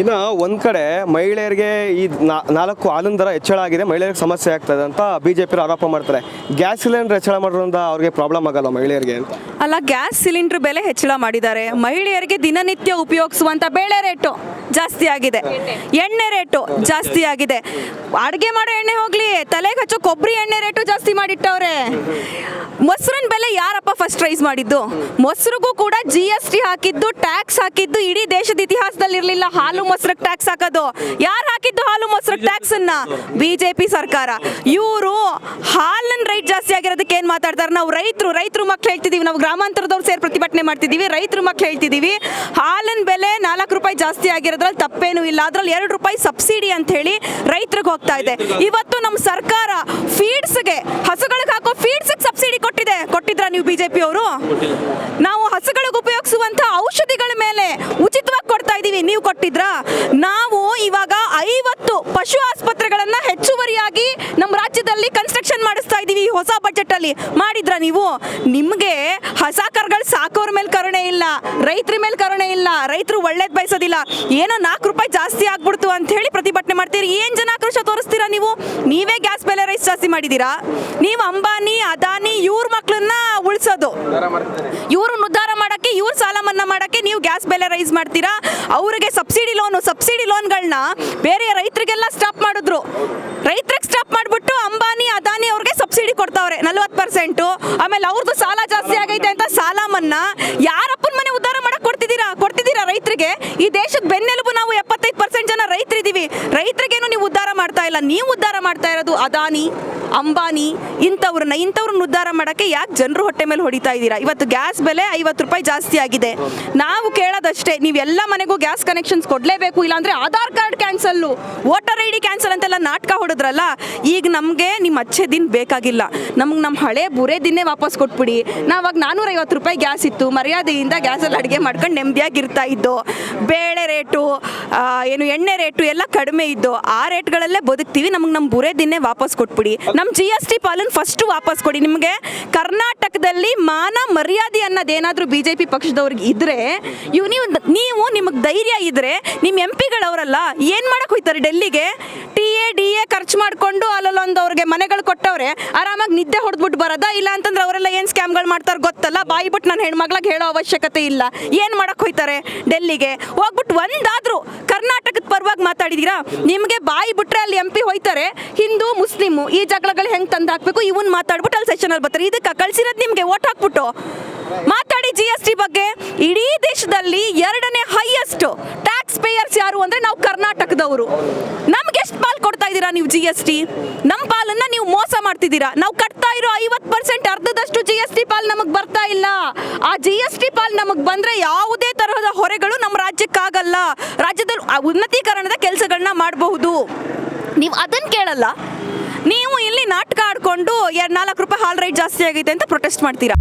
ಇನ್ನು ಒಂದು ಕಡೆ ಮಹಿಳೆಯರಿಗೆ ಈ ನಾಲ್ಕು ಹಾಲಿನ ದರ ಹೆಚ್ಚಳ ಆಗಿದೆ. ಮಹಿಳೆಯರಿಗೆ ಸಮಸ್ಯೆ ಆಗ್ತದೆ ಅಂತ ಬಿ ಜೆ ಪಿ ಆರೋಪ ಮಾಡ್ತಾರೆ. ಗ್ಯಾಸ್ ಸಿಲಿಂಡರ್ ಹೆಚ್ಚಳ ಮಾಡೋದ್ರಿಂದ ಅವ್ರಿಗೆ ಪ್ರಾಬ್ಲಮ್ ಆಗಲ್ಲ ಮಹಿಳೆಯರಿಗೆ ಅಂತ? ಅಲ್ಲ, ಗ್ಯಾಸ್ ಸಿಲಿಂಡರ್ ಬೆಲೆ ಹೆಚ್ಚಳ ಮಾಡಿದ್ದಾರೆ. ಮಹಿಳೆಯರಿಗೆ ದಿನನಿತ್ಯ ಉಪಯೋಗಿಸುವಂಥ ಬೇಳೆ ರೇಟು ಜಾಸ್ತಿ ಆಗಿದೆ. ಎಣ್ಣೆ ರೇಟು ಜಾಸ್ತಿ ಆಗಿದೆ. ಅಡುಗೆ ಮಾಡೋ ಎಣ್ಣೆ ಹೋಗಲಿ, ತಲೆಗೆ ಹಚ್ಚೋ ಕೊಬ್ಬರಿ ಎಣ್ಣೆ ರೇಟು ಮಾಡಿಟ್ಟವ್ರೆ. ಮೊಸರಿನ ಬೆಲೆ ಯಾರಪ್ಪ ಫಸ್ಟ್ ರೈಸ್ ಮಾಡಿದ್ದು? ಮೊಸರಿಗೂ ಕೂಡ ಜಿ ಎಸ್ ಟಿ ಹಾಕಿದ್ದು ಟ್ಯಾಕ್ಸ್ ಹಾಕಿದ್ದು ಇಡೀ ದೇಶದ ಇತಿಹಾಸದಲ್ಲಿ ಇರಲಿಲ್ಲ ಹಾಲು ಮೊಸರಿಗೆ ಟ್ಯಾಕ್ಸ್ ಹಾಕೋದು. ಯಾರು ಹಾಕಿದ್ದು ಹಾಲು ಮೊಸರಿಗೆ ಟ್ಯಾಕ್ಸ್ ಅನ್ನ? ಬಿಜೆಪಿ ಸರ್ಕಾರ. ಇವರು ಹಾಲಿನ ರೈಟ್ ಜಾಸ್ತಿ ಆಗಿರೋದಕ್ಕೆ ಏನು ಮಾತಾಡ್ತಾರೆ? ನಾವು ರೈತರು ರೈತರು ಮಕ್ಳು ಹೇಳ್ತಿದೀವಿ ನಾವು ಗ್ರಾಮಾಂತರದವ್ರು ಸೇರಿ ಪ್ರತಿಭಟನೆ ಮಾಡ್ತಿದೀವಿ ರೈತರು ಮಕ್ಳು ಹೇಳ್ತಿದೀವಿ. ಹಾಲಿನ ಬೆಲೆ ನಾಲ್ಕು ರೂಪಾಯಿ ಜಾಸ್ತಿ ಆಗಿರೋದ್ರಲ್ಲಿ ತಪ್ಪೇನು ಇಲ್ಲ. ಅದ್ರಲ್ಲಿ ಎರಡು ರೂಪಾಯಿ ಸಬ್ಸಿಡಿ ಅಂತ ಹೇಳಿ ರೈತರಿಗೆ ಹೋಗ್ತಾ ಇದೆ. ಇವತ್ತು ನಮ್ಮ ಸರ್ಕಾರ ಫೀಡ್ಸ್ಗೆ ಹಸುಗಳಿಗೆ ಹಾಕೋ ಫೀಡ್ಸ್ ಸಬ್ಸಿಡಿ ಕೊಟ್ಟಿದೆ. ಕೊಟ್ಟಿದ್ರ ನೀವು ಬಿಜೆಪಿ ಅವರು? ನಾವು ಹಸುಗಳಿಗೆ ಉಪಯೋಗಿಸುವಂತ ಔಷಧಿಗಳ ಮೇಲೆ ಉಚಿತವಾಗಿ ಕೊಡ್ತಾ ಇದೀವಿ. ನೀವು ಕೊಟ್ಟಿದ್ರಾ? ನಾವು ಇವಾಗ ಐವತ್ತು ಪಶು ಆಸ್ಪತ್ರೆಗಳನ್ನ ಹೆಚ್ಚುವರಿಯಾಗಿ ನಮ್ಮ ರಾಜ್ಯದಲ್ಲಿ ಕನ್ಸ್ಟ್ರಕ್ಷನ್ ಮಾಡಿಸ್ತಾ ಇದೀವಿ. ಹೊಸ ಬಜೆಟ್ ಅಲ್ಲಿ ಮಾಡಿದ್ರ ನೀವು? ನಿಮ್ಗೆ ಹಸ ಕರ್ಗಳು ಸಾಕೋರ್ ಮೇಲೆ ಕರುಣೆ ಇಲ್ಲ ರೈತರ ಮೇಲೆ ಕರುಣೆ ಇಲ್ಲ ರೈತರು ಒಳ್ಳೇದ್ ಬಯಸೋದಿಲ್ಲ. ಏನೋ ನಾಲ್ಕು ರೂಪಾಯಿ ಜಾಸ್ತಿ ಆಗ್ಬಿಡ್ತು ಅಂತ ಹೇಳಿ ಪ್ರತಿಭಟನೆ ಮಾಡ್ತೀರಿ. ಏನ್ ಜನ ಆಕ್ರೋಶ ತೋರಿಸ್ತೀರಾ ನೀವು? ನೀವೇ ಮಾಡಿದೀರಾ ನೀವು ಅಂಬಾನಿ ಅದಾನಿ ಇವ್ರ ಮಕ್ಳನ್ನ ಉಳಿಸೋದು. ಇವ್ರನ್ನ ಉದ್ಧಾರ ಮಾಡಕ್ಕೆ ಇವ್ರ ಸಾಲ ಮನ್ನಾ ಮಾಡಕ್ಕೆ ನೀವು ಗ್ಯಾಸ್ ಬೆಲೆ ರೈಸ್ ಮಾಡ್ತೀರಾ? ಅವರಿಗೆ ಸಬ್ಸಿಡಿ ಲೋನು ಸಬ್ಸಿಡಿ ಲೋನ್ಗಳನ್ನ ಬೇರೆ ರೈತರಿಗೆಲ್ಲ ಸ್ಟಾಪ್ ಮಾಡಿದ್ರು. ರೈತರಿಗೆ ಸ್ಟಾಪ್ ಮಾಡಿಬಿಟ್ಟು ಅಂಬಾನಿ ಅದಾನಿ ಅವ್ರಿಗೆ ಸಬ್ಸಿಡಿ ಕೊಡ್ತಾವ್ರೆ ನಲ್ವತ್ತು ಪರ್ಸೆಂಟು ಆಮೇಲೆ ಅವ್ರದ್ದು ಸಾಲ ಜಾಸ್ತಿ ಆಗೈತೆ ಅಂತ ಸಾಲ ಮನ್ನಾ ಯಾರಪ್ಪನ ಮನೆ ಉದ್ಧಾರ ಮಾಡಕ್ ಕೊಡ್ತಿದ್ದೀರಾ? ಕೊಡ್ತಿದ್ದೀರಾ ರೈತರಿಗೆ? ಈ ದೇಶದ ಬೆನ್ನೆಲುಬು ನಾವು ಎಪ್ಪತ್ತೈದು ಪರ್ಸೆಂಟ್ ಜನ ರೈತರಿದ್ದೀವಿ ರೈತರಿಗೇನು ನೀವು ಉದ್ಧಾರ ಮಾಡ್ತಾ ಇಲ್ಲ. ನೀವು ಉದ್ಧಾರ ಮಾಡ್ತಾ ಇರೋದು ಅದಾನಿ, ಅಂಬಾನಿ, ಇಂಥವ್ರನ್ನ. ಇಂಥವ್ರನ್ನ ಉದ್ಧಾರ ಮಾಡೋಕ್ಕೆ ಯಾಕೆ ಜನರು ಹೊಟ್ಟೆ ಮೇಲೆ ಹೊಡಿತಾ ಇದ್ದೀರಾ? ಇವತ್ತು ಗ್ಯಾಸ್ ಬೆಲೆ ಐವತ್ತು ರೂಪಾಯಿ ಜಾಸ್ತಿ ಆಗಿದೆ. ನಾವು ಕೇಳೋದಷ್ಟೇ ಎಲ್ಲ ಮನೆಗೂ ಗ್ಯಾಸ್ ಕನೆಕ್ಷನ್ಸ್ ಕೊಡಲೇಬೇಕು, ಇಲ್ಲಾಂದರೆ Aadhaar card cancel voter I D cancel ಅಂತೆಲ್ಲ ನಾಟಕ ಹೊಡೆದ್ರಲ್ಲ, ಈಗ ನಮಗೆ ನಿಮ್ಮ ಅಚ್ಚೆ ದಿನ ಬೇಕಾಗಿಲ್ಲ. ನಮ್ಗೆ ನಮ್ಮ ಹಳೆ ಬುರೇ ದಿನೇ ವಾಪಸ್ ಕೊಟ್ಬಿಡಿ. ನಾವಾಗ ನಾನ್ನೂರೈವತ್ತು ರೂಪಾಯಿ ಗ್ಯಾಸ್ ಇತ್ತು, ಮರ್ಯಾದೆಯಿಂದ ಗ್ಯಾಸಲ್ಲಿ ಅಡುಗೆ ಮಾಡ್ಕೊಂಡು ನೆಮ್ಮದಿಯಾಗಿರ್ತಾ ಇದ್ದು. ಬೇಳೆ ರೇಟು ಏನು ಎಣ್ಣೆ ರೇಟು ಎಲ್ಲ ಕಡಿಮೆ ಇದ್ದು ಆ ರೇಟ್ಗಳಲ್ಲೇ ಬದುಕ್ತೀವಿ, ನಮ್ಗೆ ನಮ್ಮ ಬುರೇ ದಿನೇ ವಾಪಸ್ ಕೊಟ್ಬಿಡಿ. ನಮ್ಮ ಜಿ ಎಸ್ ಟಿ ಪಾಲನ್ ಫಸ್ಟು ವಾಪಸ್ ಕೊಡಿ. ನಿಮಗೆ ಕರ್ನಾಟಕದಲ್ಲಿ ಮಾನ ಮರ್ಯಾದೆ ಅನ್ನೋದೇನಾದರೂ ಬಿ ಜೆ ಪಿ ಪಕ್ಷದವ್ರಿಗೆ ಇದ್ರೆ, ಇವ್ ನೀವು ನೀವು ನಿಮಗೆ ಧೈರ್ಯ ಇದ್ರೆ ನಿಮ್ಮ ಎಂ ಪಿಗಳವರಲ್ಲ ಏನು ಮಾಡಕ್ ಹೋಯ್ತಾರೆ ಡೆಲ್ಲಿಗೆ? ಟಿ ಎ ಡಿ ಎ ಖರ್ಚು ಮಾಡಿಕೊಂಡು ಅಲ್ಲಲ್ಲೊಂದು ಅವ್ರಿಗೆ ಮನೆಗಳು ಕೊಟ್ಟವ್ರೆ, ಆರಾಮಾಗಿ ನಿದ್ದೆ ಹೊಡೆದ್ಬಿಟ್ಟು ಬರೋದಾ? ಇಲ್ಲ ಅಂತಂದ್ರೆ ಅವರೆಲ್ಲ ಏನು ಸ್ಕ್ಯಾಮ್ಗಳು ಮಾಡ್ತಾರೆ ಗೊತ್ತಲ್ಲ? ಬಾಯಿ ಬಿಟ್ಟು ನಾನು ಹೆಣ್ಮಗ್ಳಿಗೆ ಹೇಳೋ ಅವಶ್ಯಕತೆ ಇಲ್ಲ. ಏನು ಮಾಡಕ್ ಹೋಯ್ತಾರೆ ಡೆಲ್ಲಿಗೆ? ಹೋಗ್ಬಿಟ್ಟು ಒಂದಾದರೂ ಕರ್ನಾಟಕದ ಪರವಾಗಿ ಮಾತಾಡಿದೀರಾ? ನಿಮಗೆ ಬಾಯಿ ಬಿಟ್ರೆ ಅಲ್ಲಿ ಎಂ ಪಿ ಹೋಯ್ತಾರೆ. ಹಿಂದೂ, ಮುಸ್ಲಿಮು, ಈ ಜಗಳಗಳು ಹೆಂಗ್ ತಂದು ಹಾಕ್ಬೇಕು? ಇವನ್ ಮಾತಾಡ್ಬಿಟ್ಟು ಅಲ್ಲಿ ಸೆಷನ್ ಅಲ್ಲಿ ಬರ್ತಾರೆ. ಇದಕ್ಕೆ ಕಳ್ಸಿರೋದು ನಿಮಗೆ ಓಟ್ ಹಾಕ್ಬಿಟ್ಟು. ಮಾತಾಡಿ ಜಿ ಎಸ್ ಟಿ ಬಗ್ಗೆ. ಇಡೀ ದೇಶದಲ್ಲಿ ಎರಡನೇ ಹೈಯೆಸ್ಟ್ ಟ್ಯಾಕ್ಸ್ ಪೇಯರ್ಸ್ ಯಾರು ಅಂದ್ರೆ ನಾವು ಕರ್ನಾಟಕದವರು. ನಮ್ಗೆ ಎಷ್ಟು ಪಾಲ್ ಕೊಡ್ತಾ ಇದ್ದೀರಾ ನೀವು ಜಿ ಎಸ್ ಟಿ ನಮ್ಮ ಪಾಲನ್ನ ನೀವು ಮೋಸ ಮಾಡ್ತಿದ್ದೀರಾ? ನಾವು ಕಟ್ತಾ ಇರೋ ಐವತ್ತು ಪರ್ಸೆಂಟ್ ಅರ್ಧದಷ್ಟು ಜಿ ಎಸ್ ಟಿ ಪಾಲ್ ನಮಗೆ ಬರ್ತಾ ಇಲ್ಲ. ಆ ಜಿ ಎಸ್ ಟಿ ಪಾಲ್ ನಮಗೆ ಬಂದ್ರೆ ಯಾವುದೇ ತರಹದ ಹೊರೆಗಳು ನಮ್ಮ ರಾಜ್ಯಕ್ಕಾಗಲ್ಲ. ರಾಜ್ಯದಲ್ಲಿ ಉನ್ನತೀಕರಣದ ಕೆಲಸಗಳನ್ನ ಮಾಡಬಹುದು. ನೀವು ಅದನ್ನು ಕೇಳಲ್ಲ. ನೀವು ಇಲ್ಲಿ ನಾಟಕ ಆಡ್ಕೊಂಡು ಎರಡು ನಾಲ್ಕು ರೂಪಾಯಿ ಹಾಲ್ ರೈಟ್ ಜಾಸ್ತಿ ಆಗೈತೆ ಅಂತ ಪ್ರೊಟೆಸ್ಟ್ ಮಾಡ್ತೀರಾ?